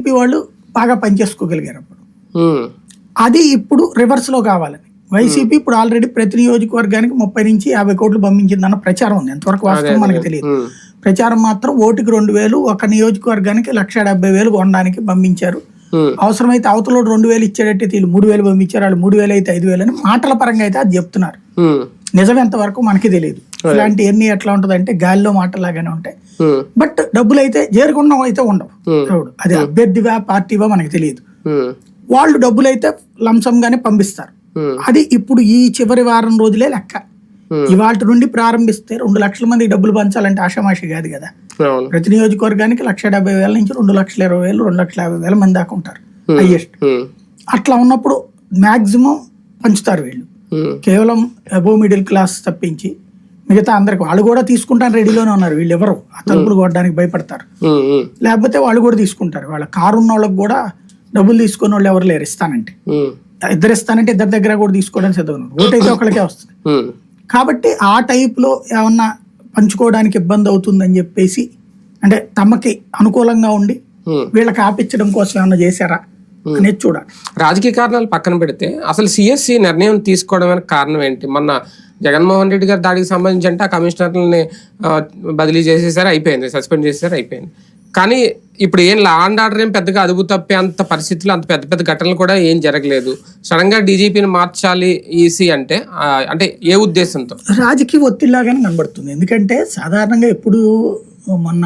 YCP వాళ్ళు బాగా పనిచేసుకోగలిగారు అప్పుడు. అది ఇప్పుడు రివర్స్లో కావాలని. వైసీపీ ఇప్పుడు ఆల్రెడీ ప్రతి నియోజకవర్గానికి ముప్పై నుంచి యాభై కోట్లు పంపించిందన్న ప్రచారం ఉంది. ఎంతవరకు వాస్తవం మనకు తెలియదు. ప్రచారం మాత్రం ఓటుకి రెండు వేలు ఒక నియోజకవర్గానికి లక్ష డెబ్బై వేలు కొనడానికి పంపించారు. అవసరమైతే అవతలోడు రెండు వేలు ఇచ్చేటట్టు వీళ్ళు మూడు వేలు పంపించారు. వాళ్ళు మూడు వేలు అయితే ఐదు వేలు అని మాటల పరంగా అయితే అది చెప్తున్నారు. నిజం ఎంతవరకు మనకి తెలియదు. ఇలాంటి ఎన్ని ఎట్లా ఉంటుంది అంటే గాలిలో మాటలాగానే ఉంటాయి. బట్ డబ్బులు అయితే చేరుకున్న అయితే ఉండవు అది అభ్యర్థివా పార్టీవా మనకి తెలియదు. వాళ్ళు డబ్బులు అయితే లంసంగానే పంపిస్తారు. అది ఇప్పుడు ఈ చివరి వారం రోజులే లెక్క. ఇవాళ నుండి ప్రారంభిస్తే రెండు లక్షల మందికి డబ్బులు పంచాలంటే ఆషామాషి కాదు కదా. ప్రతి నియోజకవర్గానికి లక్ష డెబ్బై వేల నుంచి రెండు లక్షల ఇరవై వేలు రెండు లక్షల యాభై వేల మంది దాకా ఉంటారు హైయెస్ట్. అట్లా ఉన్నప్పుడు మాక్సిమం పంచుతారు వీళ్ళు. కేవలం అబో మిడిల్ క్లాస్ తప్పించి మిగతా అందరికి వాళ్ళు కూడా తీసుకుంటాను రెడీలోనే ఉన్నారు. వీళ్ళు ఎవరు? ఆ తలుపులు కొట్టడానికి భయపడతారు. లేకపోతే వాళ్ళు కూడా తీసుకుంటారు. వాళ్ళ కారు ఉన్న వాళ్ళకి కూడా డబ్బులు తీసుకున్న వాళ్ళు ఎవరు లేరు ఇస్తానంటే. ఇద్దరు ఇస్తానంటే ఇద్దరి దగ్గర కూడా తీసుకోవడానికి సిద్ధంగా ఉన్నారు ఓటు అయితే ఒకరికే వస్తుంది. కాబట్టి ఆ టైప్లో ఏమన్నా పంచుకోవడానికి ఇబ్బంది అవుతుందని చెప్పేసి అంటే తమకి అనుకూలంగా ఉండి. వీళ్ళకి ఆపించడం కోసం ఏమన్నా చేశారా? అనేది చూడాలి. రాజకీయ కారణాలు పక్కన పెడితే అసలు సిఎస్సి నిర్ణయం తీసుకోవడానికి కారణం ఏంటి? మొన్న జగన్మోహన్ రెడ్డి గారి దాడికి సంబంధించి అంటే ఆ కమిషనర్లని బదిలీ చేసేసారు అయిపోయింది. సస్పెండ్ చేసేసారు అయిపోయింది. కానీ ఇప్పుడు ఏం లా అండ్ ఆర్డర్ ఏం పెద్దగా అదుపు తప్పే అంత పరిస్థితులు అంత పెద్ద పెద్ద ఘటనలు కూడా ఏం జరగలేదు. సడన్గా డీజీపీని మార్చాలి ఈసీ అంటే ఆ, అంటే ఏ ఉద్దేశంతో? రాజకీయ ఒత్తిడిలాగానే కనబడుతుంది. ఎందుకంటే సాధారణంగా ఎప్పుడు మొన్న